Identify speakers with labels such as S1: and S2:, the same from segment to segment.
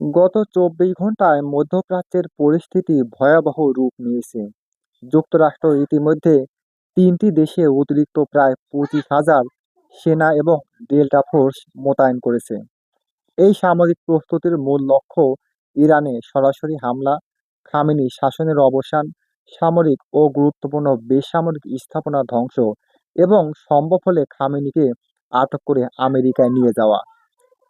S1: গত চব্বিশ ঘন্টায় মধ্যপ্রাচ্যের পরিস্থিতি ভয়াবহ রূপ নিয়েছে। যুক্তরাষ্ট্র ইতিমধ্যে তিনটি দেশে অতিরিক্ত প্রায় পঁচিশ হাজার সেনা এবং ডেল্টা ফোর্স মোতায়েন করেছে। এই সামরিক প্রস্তুতির মূল লক্ষ্য ইরানে সরাসরি হামলা, খামেনি শাসনের অবসান, সামরিক ও গুরুত্বপূর্ণ বেসামরিক স্থাপনা ধ্বংস এবং সম্ভব হলে খামেনিকে আটক করে আমেরিকায় নিয়ে যাওয়া।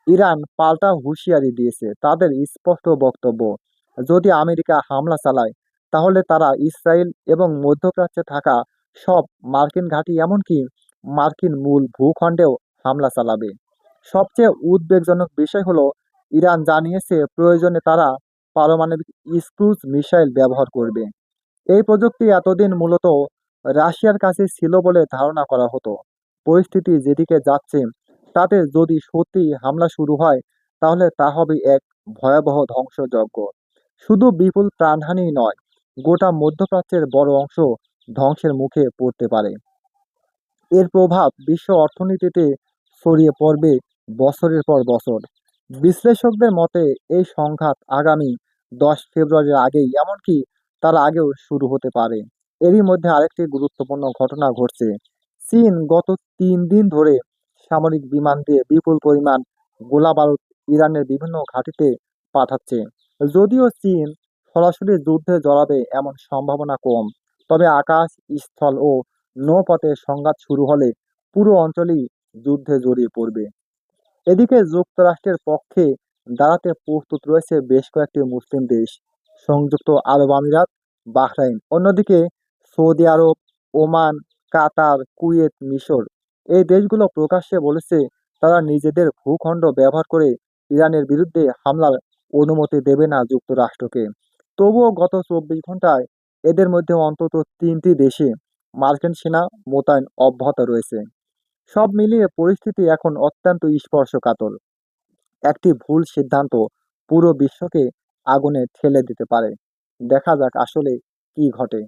S1: ইরান পাল্টা হুঁশিয়ারি দিয়েছে। তাদের স্পষ্ট বক্তব্য, যদি আমেরিকা হামলা চালায়, তাহলে তারা ইসরায়েল এবং মধ্যপ্রাচ্যে থাকা সব মার্কিন ঘাঁটি এমনকি মার্কিন মূল ভূখণ্ডেও হামলা চালাবে। সবচেয়ে উদ্বেগজনক বিষয় হলো, ইরান জানিয়েছে প্রয়োজনে তারা পারমাণবিক স্ক্রুজ মিসাইল ব্যবহার করবে। এই প্রযুক্তি এতদিন মূলত রাশিয়ার কাছে ছিল বলে ধারণা করা হতো। পরিস্থিতি যেদিকে যাচ্ছে তাতে যদি সত্যি হামলা শুরু হয়, তাহলে তা হবে এক ভয়াবহ ধ্বংসযজ্ঞ। শুধু বিপুল প্রাণহানি নয়, গোটা মধ্যপ্রাচ্যের বড় অংশ ধ্বংসের মুখে পড়তে পারে। এর প্রভাব বিশ্ব অর্থনীতিতে ছড়িয়ে পড়বে বছরের পর বছর। বিশ্লেষকদের মতে, এই সংঘাত আগামী দশ ফেব্রুয়ারির আগেই, এমনকি তার আগেও শুরু হতে পারে। এরই মধ্যে আরেকটি গুরুত্বপূর্ণ ঘটনা ঘটছে। চীন গত তিন দিন ধরে সামরিক বিমান দিয়ে বিপুল পরিমাণ গোলাবারুদ ইরানের বিভিন্ন ঘাঁটিতে পাঠাচ্ছে। যদিও চীন সরাসরি যুদ্ধে জড়াবে এমন সম্ভাবনা কম, তবে আকাশ স্থল ও নৌপথে সংঘাত শুরু হলে পুরো অঞ্চলই যুদ্ধে জড়িয়ে পড়বে। এদিকে যুক্তরাষ্ট্রের পক্ষে দাঁড়াতে প্রস্তুত রয়েছে বেশ কয়েকটি মুসলিম দেশ, সংযুক্ত আরব আমিরাত, বাহরাইন। অন্যদিকে Saudi Arab, Oman, Qatar, Kuwait, মিশর এই দেশগুলো প্রকাশ্যে বলেছে তারা নিজেদের ভূখণ্ড ব্যবহার করে ইরানের বিরুদ্ধে হামলার অনুমতি দেবে না যুক্তরাষ্ট্রকে। তবুও গত চব্বিশ ঘন্টায় এদের মধ্যে অন্তত তিনটি দেশে মার্কিন সেনা মোতায়েন অব্যাহত রয়েছে। সব মিলিয়ে পরিস্থিতি এখন অত্যন্ত স্পর্শকাতর। একটি ভুল সিদ্ধান্ত পুরো বিশ্বকে আগুনে ঠেলে দিতে পারে। দেখা যাক আসলে কি ঘটে।